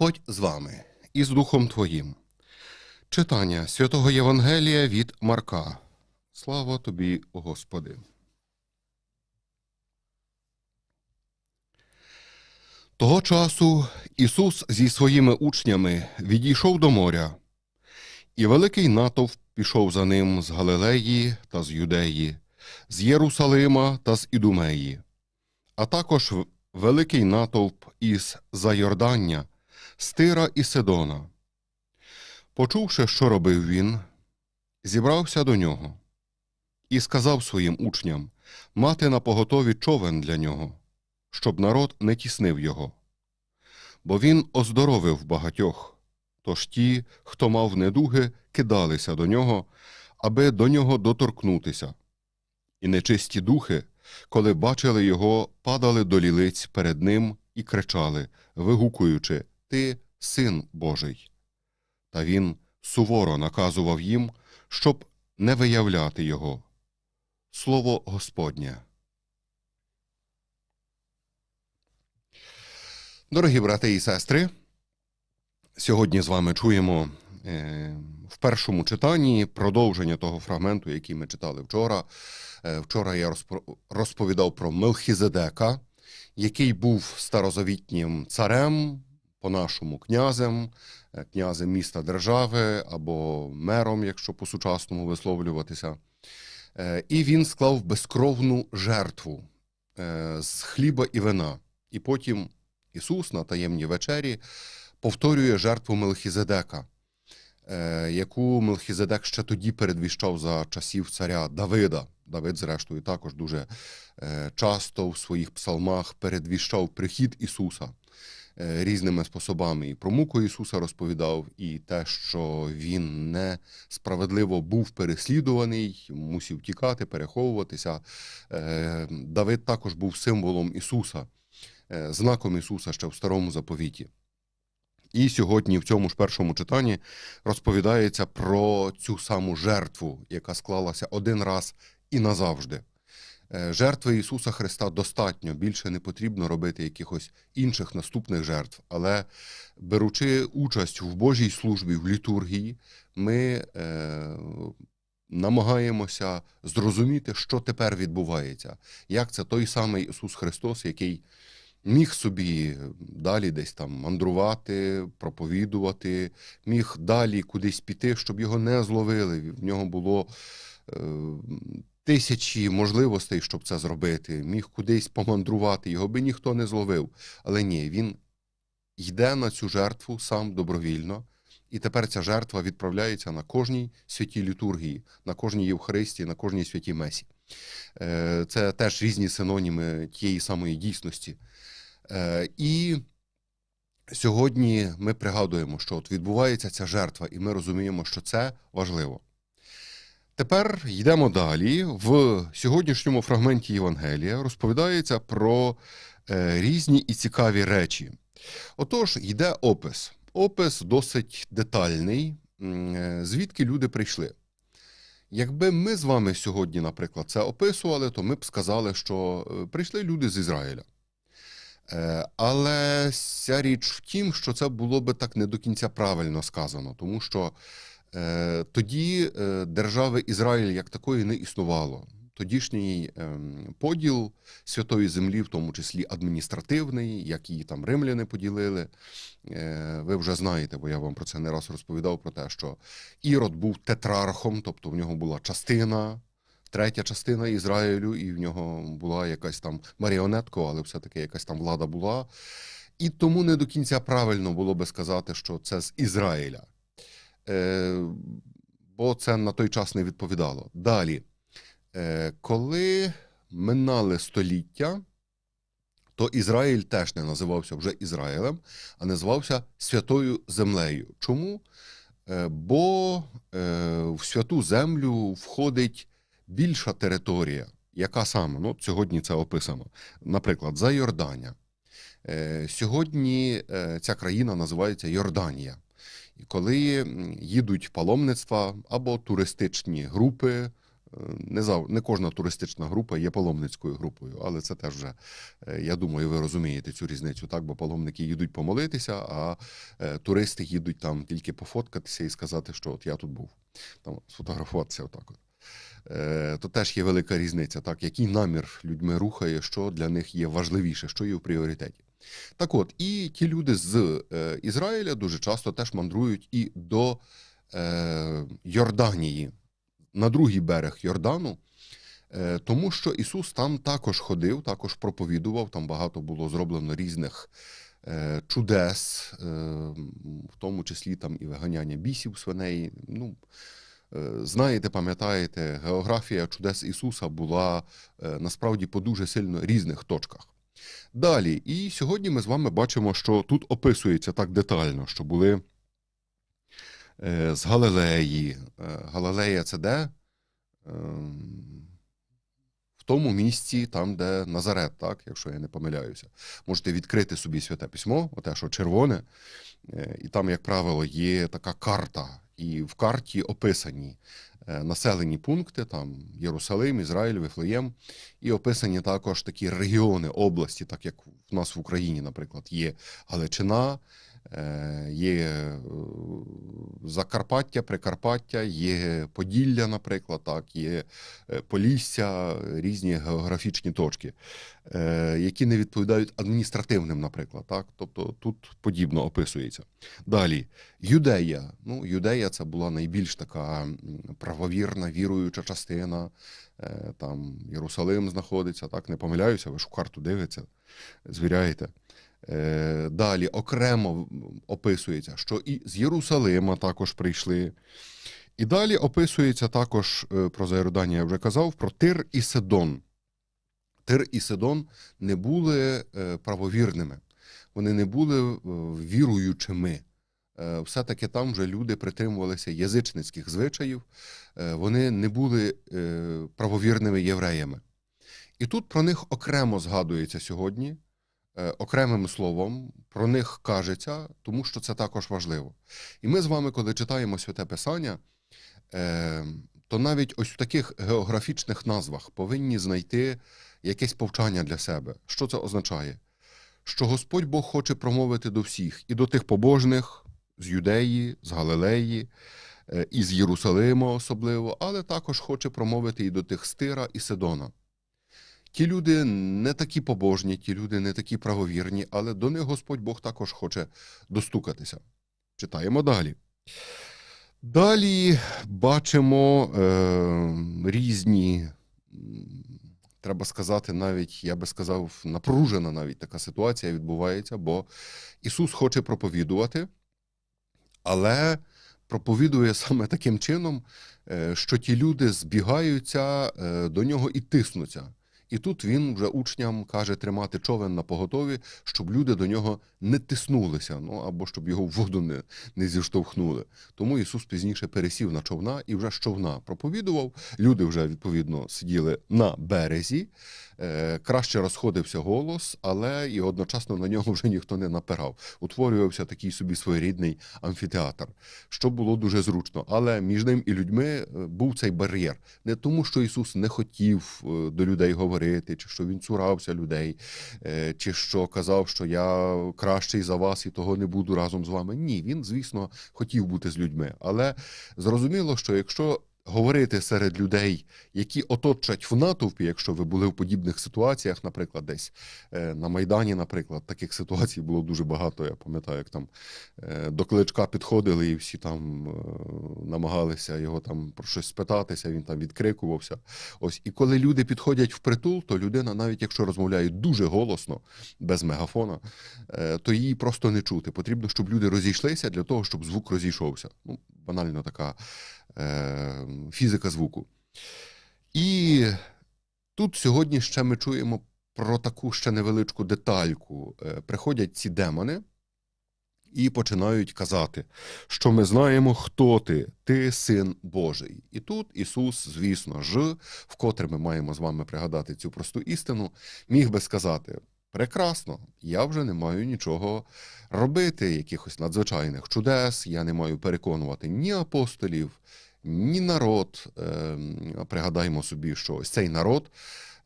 Господь з вами і з Духом Твоїм. Читання святого Євангелія від Марка. Слава тобі, Господи. Того часу Ісус зі своїми учнями відійшов до моря, і великий натовп пішов за ним з Галилеї та з Юдеї, з Єрусалима та з Ідумеї, а також великий натовп із Зайордання, з Тира і Сидона. Почувши, що робив він, зібрався до нього і сказав своїм учням мати на поготові човен для нього, щоб народ не тіснив його. Бо він оздоровив багатьох, тож ті, хто мав недуги, кидалися до нього, аби до нього доторкнутися. І нечисті духи, коли бачили його, падали до лілиць перед ним і кричали, вигукуючи Ти син Божий. Та він суворо наказував їм, щоб не виявляти його. Слово Господнє. Дорогі брати і сестри, сьогодні з вами чуємо е, в першому читанні продовження того фрагменту, який ми читали вчора. Е, вчора я розповідав про Мелхізедека, який був старозавітнім царем, по-нашому князем, е, князем міста держави або мером, якщо по-сучасному висловлюватися. Е, І він склав безкровну жертву е, з хліба і вина. І потім Ісус на таємній вечері повторює жертву Мелхізедека, яку Мелхізедек ще тоді передвіщав за часів царя Давида. Давид, зрештою, також дуже часто в своїх псалмах передвіщав прихід Ісуса різними способами. І про муку Ісуса розповідав, і те, що Він несправедливо був переслідуваний, мусив тікати, переховуватися. Е, Давид також був символом Ісуса, е, знаком Ісуса ще в старому заповіті. І сьогодні в цьому ж першому читанні розповідається про цю саму жертву, яка склалася один раз і назавжди. Е, Жертви Ісуса Христа достатньо, більше не потрібно робити якихось інших наступних жертв. Але беручи участь в Божій службі, в літургії, ми е, намагаємося зрозуміти, що тепер відбувається, як це той самий Ісус Христос, який міг собі далі десь там мандрувати, проповідувати, міг далі кудись піти, щоб його не зловили. В нього було е, тисячі можливостей, щоб це зробити. Міг кудись помандрувати, його би ніхто не зловив. Але ні, він йде на цю жертву сам добровільно. І тепер ця жертва відправляється на кожній святій літургії, на кожній Євхаристії, на кожній святій месі. Е, Це теж різні синоніми тієї самої дійсності. Е, І сьогодні ми пригадуємо, що от відбувається ця жертва, і ми розуміємо, що це важливо. Тепер йдемо далі. В сьогоднішньому фрагменті Євангелія розповідається про е, різні і цікаві речі. Отож, йде опис. Опис досить детальний, е, звідки люди прийшли. Якби ми з вами сьогодні, наприклад, це описували, то ми б сказали, що е, прийшли люди з Ізраїля. Але ця річ в тім, що це було би так не до кінця правильно сказано, тому що тоді е, держави Ізраїль як такої не існувало. Тодішній ем, поділ святої землі, в тому числі адміністративний, як її там римляни поділили. Е, Ви вже знаєте, бо я вам про це не раз розповідав про те, що Ірод був тетрархом, тобто в нього була частина, третя частина Ізраїлю, і в нього була якась там маріонетка, але все-таки якась там влада була. І тому не до кінця правильно було би сказати, що це з Ізраїля. Е, бо це на той час не відповідало. Далі, е, коли минали століття, то Ізраїль теж не називався вже Ізраїлем, а називався Святою Землею. Чому? Е, Бо в святу землю входить більша територія. Яка саме? Ну, сьогодні це описано. Наприклад, за Йордання. Сьогодні ця країна називається Йорданія. Коли їдуть паломництва або туристичні групи, Е, Не, зав... не кожна туристична група є паломницькою групою, але це теж вже, е, я думаю, ви розумієте цю різницю, так? Бо паломники їдуть помолитися, а е, туристи їдуть там тільки пофоткатися і сказати, що от я тут був, там сфотографуватися отак. От. То теж є велика різниця, так, який намір людьми рухає, що для них є важливіше, що є в пріоритеті. Так от, і ті люди з е, Ізраїля дуже часто теж мандрують і до е, Йорданії, на другий берег Йордану, е, тому що Ісус там також ходив, також проповідував, там багато було зроблено різних е, чудес, е, в тому числі там і виганяння бісів свиней. Ну, е, знаєте, пам'ятаєте, географія чудес Ісуса була е, насправді по дуже сильно різних точках. Далі, і сьогодні ми з вами бачимо, що тут описується так детально, що були е, з Галилеї. Е, Галилея це де? Ем, В тому місці, там, де Назарет, так, якщо я не помиляюся. Можете відкрити собі святе письмо, оте, що червоне, е, і там, як правило, є така карта, і в карті описані е, населені пункти, там Єрусалим, Ізраїль, Вифлеєм, і описані також такі регіони, області, так як в нас в Україні, наприклад, є Галичина, е, є е, Закарпаття, Прикарпаття, є Поділля, наприклад, так, є е, Полісся, різні географічні точки, е, які не відповідають адміністративним, наприклад. Так? Тобто тут подібно описується. Далі, Юдея. Ну, Юдея це була найбільш така правовірна, віруюча частина. Е, Там Єрусалим знаходиться, так, не помиляюся, ви ж карту дивитеся, звіряєте. Е, Далі окремо описується, що і з Єрусалима також прийшли. І далі описується також е, про Заєродання, я вже казав, про Тир і Сидон. Тир і Сидон не були е, правовірними, вони не були віруючими. Все-таки там вже люди притримувалися язичницьких звичаїв, вони не були правовірними євреями. І тут про них окремо згадується сьогодні, окремим словом, про них кажеться, тому що це також важливо. І ми з вами, коли читаємо Святе Писання, е, то навіть ось в таких географічних назвах повинні знайти якесь повчання для себе. Що це означає? Що Господь Бог хоче промовити до всіх, і до тих побожних з Юдеї, з Галилеї, е, і з Єрусалима особливо, але також хоче промовити і до тих з Тира і Сидона. Ті люди не такі побожні, ті люди не такі правовірні, але до них Господь Бог також хоче достукатися. Читаємо далі. Далі бачимо е, різні, треба сказати, навіть, я би сказав, напружена навіть така ситуація відбувається, бо Ісус хоче проповідувати, але проповідує саме таким чином, е, що ті люди збігаються е, до нього і тиснуться. І тут він вже учням каже тримати човен на поготові, щоб люди до нього не тиснулися, ну або щоб його в воду не, не зіштовхнули. Тому Ісус пізніше пересів на човна і вже з човна проповідував. Люди вже відповідно сиділи на березі. Е, краще розходився голос, але і одночасно на нього вже ніхто не напирав. Утворювався такий собі своєрідний амфітеатр, що було дуже зручно. Але між ним і людьми е, був цей бар'єр. Не тому, що Ісус не хотів е, до людей говорити, чи що він цурався людей, чи що казав, що я кращий за вас і того не буду разом з вами. Ні, він, звісно, хотів бути з людьми. Але зрозуміло, що якщо говорити серед людей, які оточать в натовпі, якщо ви були в подібних ситуаціях, наприклад, десь е, на Майдані, наприклад, таких ситуацій було дуже багато. Я пам'ятаю, як там е, до кличка підходили і всі там е, намагалися його там про щось спитатися, він там відкрикувався. Ось і коли люди підходять в притул, то людина, навіть якщо розмовляє дуже голосно, без мегафона, то її просто не чути. Потрібно, щоб люди розійшлися для того, щоб звук розійшовся. Ну, банально така фізика звуку. І тут сьогодні ще ми чуємо про таку ще невеличку детальку. Е, Приходять ці демони і починають казати, що ми знаємо, хто ти, ти син Божий. І тут Ісус, звісно ж, вкотре ми маємо з вами пригадати цю просту істину, міг би сказати: прекрасно, я вже не маю нічого робити, якихось надзвичайних чудес, я не маю переконувати ні апостолів, ні народ. е, Пригадаймо собі, що ось цей народ,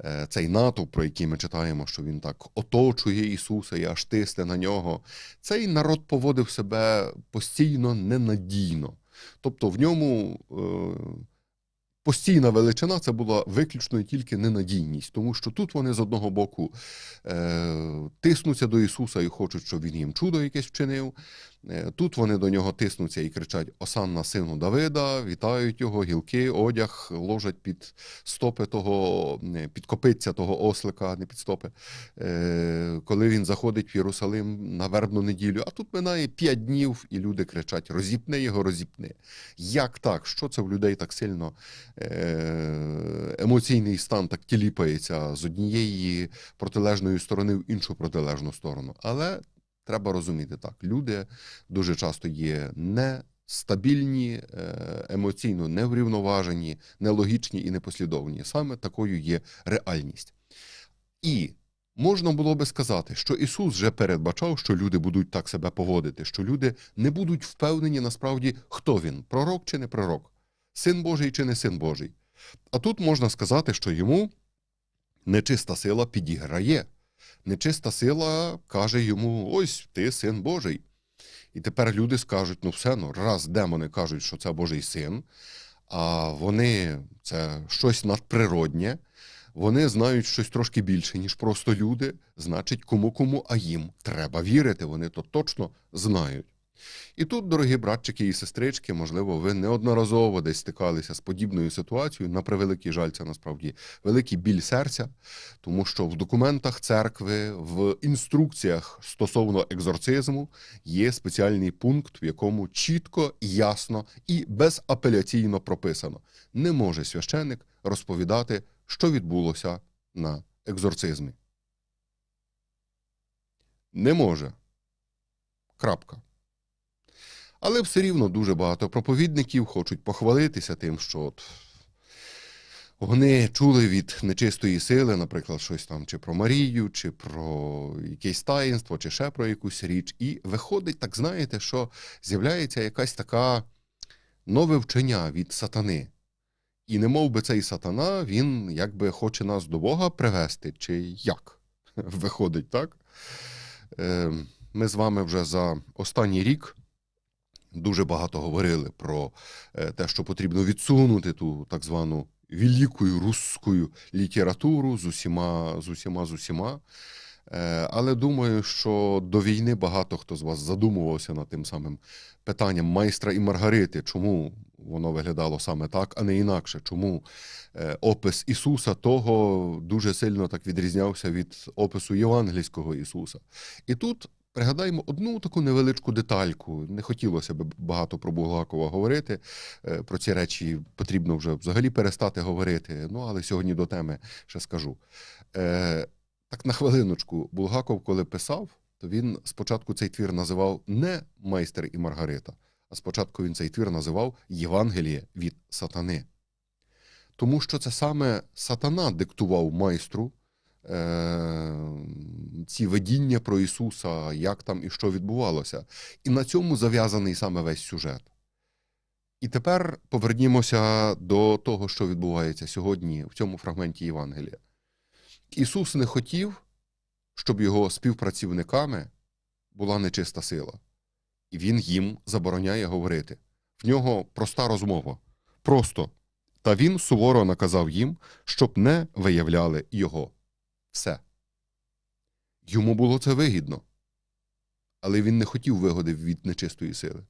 е, цей натовп, про який ми читаємо, що він так оточує Ісуса і аж тисне на нього. Цей народ поводив себе постійно ненадійно. Тобто в ньому е, постійна величина це була виключно і тільки ненадійність, тому що тут вони з одного боку е, тиснуться до Ісуса і хочуть, щоб він їм чудо якесь вчинив. Е, Тут вони до нього тиснуться і кричать Осанна сину Давида, вітають його, гілки, одяг ложать під стопи того, під копиця того ослика, не під стопи. Е, Коли він заходить в Єрусалим на вербну неділю, а тут минає п'ять днів, і люди кричать: розіпни його, розіпни. Як так? Що це в людей так сильно е, емоційний стан так тіліпається з однієї протилежної сторони в іншу протилежну сторону? Але треба розуміти так: люди дуже часто є нестабільні, е, емоційно неврівноважені, нелогічні і непослідовні. Саме такою є реальність. І можна було би сказати, що Ісус вже передбачав, що люди будуть так себе поводити, що люди не будуть впевнені насправді, хто він пророк чи не пророк, син Божий чи не син Божий. А тут можна сказати, що йому нечиста сила підіграє. Нечиста сила каже йому: ось ти син Божий. І тепер люди скажуть: ну все, ну раз демони кажуть, що це Божий син, а вони це щось надприроднє, вони знають щось трошки більше, ніж просто люди. Значить, кому кому, а їм треба вірити, вони то точно знають. І тут, дорогі братчики і сестрички, можливо, ви неодноразово десь стикалися з подібною ситуацією. На превеликий жаль, це насправді великий біль серця, тому що в документах церкви, в інструкціях стосовно екзорцизму є спеціальний пункт, в якому чітко, ясно і безапеляційно прописано: не може священик розповідати, що відбулося на екзорцизмі. Не може. Крапка. Але все рівно дуже багато проповідників хочуть похвалитися тим, що от вони чули від нечистої сили, наприклад, щось там чи про Марію, чи про якесь таїнство, чи ще про якусь річ. І виходить, так знаєте, що з'являється якась така нове вчення від сатани. І не мов би цей сатана, він якби хоче нас до Бога привести, чи як? Виходить, так? Е, Ми з вами вже за останній рік дуже багато говорили про е, те, що потрібно відсунути ту так звану великою русскую літературу з усіма, з усіма, з усіма. Е, Але думаю, що до війни багато хто з вас задумувався над тим самим питанням майстра і Маргарити, чому воно виглядало саме так, а не інакше. Чому е, опис Ісуса того дуже сильно так відрізнявся від опису Євангельського Ісуса. І тут пригадаємо одну таку невеличку детальку. Не хотілося б багато про Буглакова говорити. Е, Про ці речі потрібно вже взагалі перестати говорити. Ну, але сьогодні до теми ще скажу. Е, Так на хвилиночку, Булгаков, коли писав, то він спочатку цей твір називав не майстер і Маргарита, а спочатку він цей твір називав Євангеліє від сатани. Тому що це саме сатана диктував майстру ці видіння про Ісуса, як там і що відбувалося. І на цьому зав'язаний саме весь сюжет. І тепер повернімося до того, що відбувається сьогодні в цьому фрагменті Євангелія. Ісус не хотів, щоб його співпрацівниками була нечиста сила, і Він їм забороняє говорити. В нього проста розмова. Просто. Та він суворо наказав їм, щоб не виявляли його. Все. Йому було це вигідно. Але він не хотів вигоди від нечистої сили.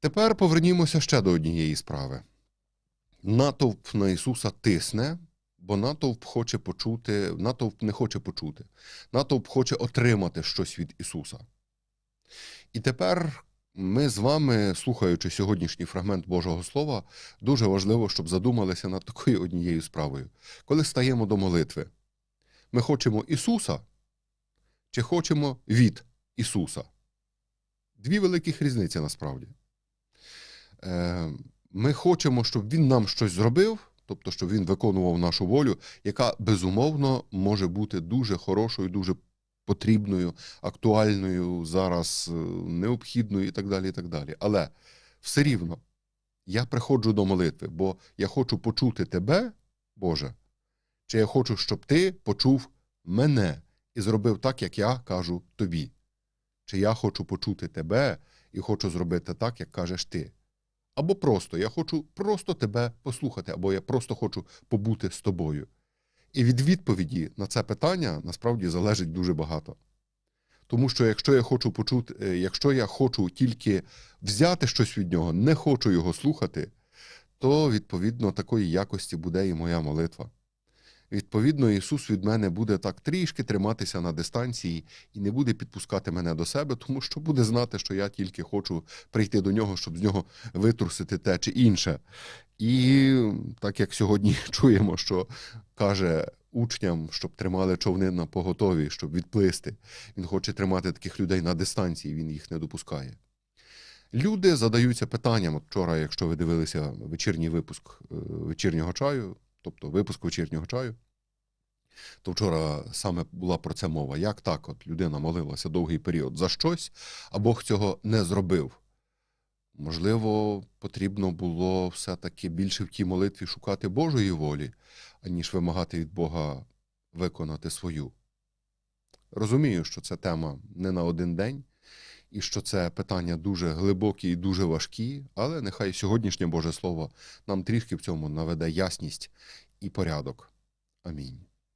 Тепер повернімося ще до однієї справи. Натовп на Ісуса тисне, бо натовп хоче почути, натовп не хоче почути. Натовп хоче отримати щось від Ісуса. І тепер ми з вами, слухаючи сьогоднішній фрагмент Божого Слова, дуже важливо, щоб задумалися над такою однією справою. Коли стаємо до молитви, ми хочемо Ісуса чи хочемо від Ісуса? Дві великих різниці насправді. Е, Ми хочемо, щоб Він нам щось зробив, тобто, щоб Він виконував нашу волю, яка безумовно може бути дуже хорошою, дуже потрібною, актуальною, зараз е, необхідною і так далі. і так далі. Але все рівно я приходжу до молитви, бо я хочу почути тебе, Боже, чи я хочу, щоб ти почув мене і зробив так, як я кажу тобі. Чи я хочу почути тебе і хочу зробити так, як кажеш ти. Або просто я хочу просто тебе послухати, або я просто хочу побути з тобою. І від відповіді на це питання насправді залежить дуже багато. Тому що якщо я хочу почути, е, якщо я хочу тільки взяти щось від нього, не хочу його слухати, то відповідно такої якості буде і моя молитва. Відповідно, Ісус від мене буде так трішки триматися на дистанції і не буде підпускати мене до себе, тому що буде знати, що я тільки хочу прийти до нього, щоб з нього витрусити те чи інше. І так як сьогодні чуємо, що каже учням, щоб тримали човни на поготові, щоб відплисти. Він хоче тримати таких людей на дистанції, він їх не допускає. Люди задаються питанням. От вчора, якщо ви дивилися вечірній випуск е, вечірнього чаю, тобто випуск вечірнього чаю, то вчора саме була про це мова. Як так? От людина молилася довгий період за щось, а Бог цього не зробив. Можливо, потрібно було все-таки більше в тій молитві шукати Божої волі, аніж вимагати від Бога виконати свою. Розумію, що це тема не на один день, і що це питання дуже глибокі і дуже важкі, але нехай сьогоднішнє Боже Слово нам трішки в цьому наведе ясність і порядок. Амінь.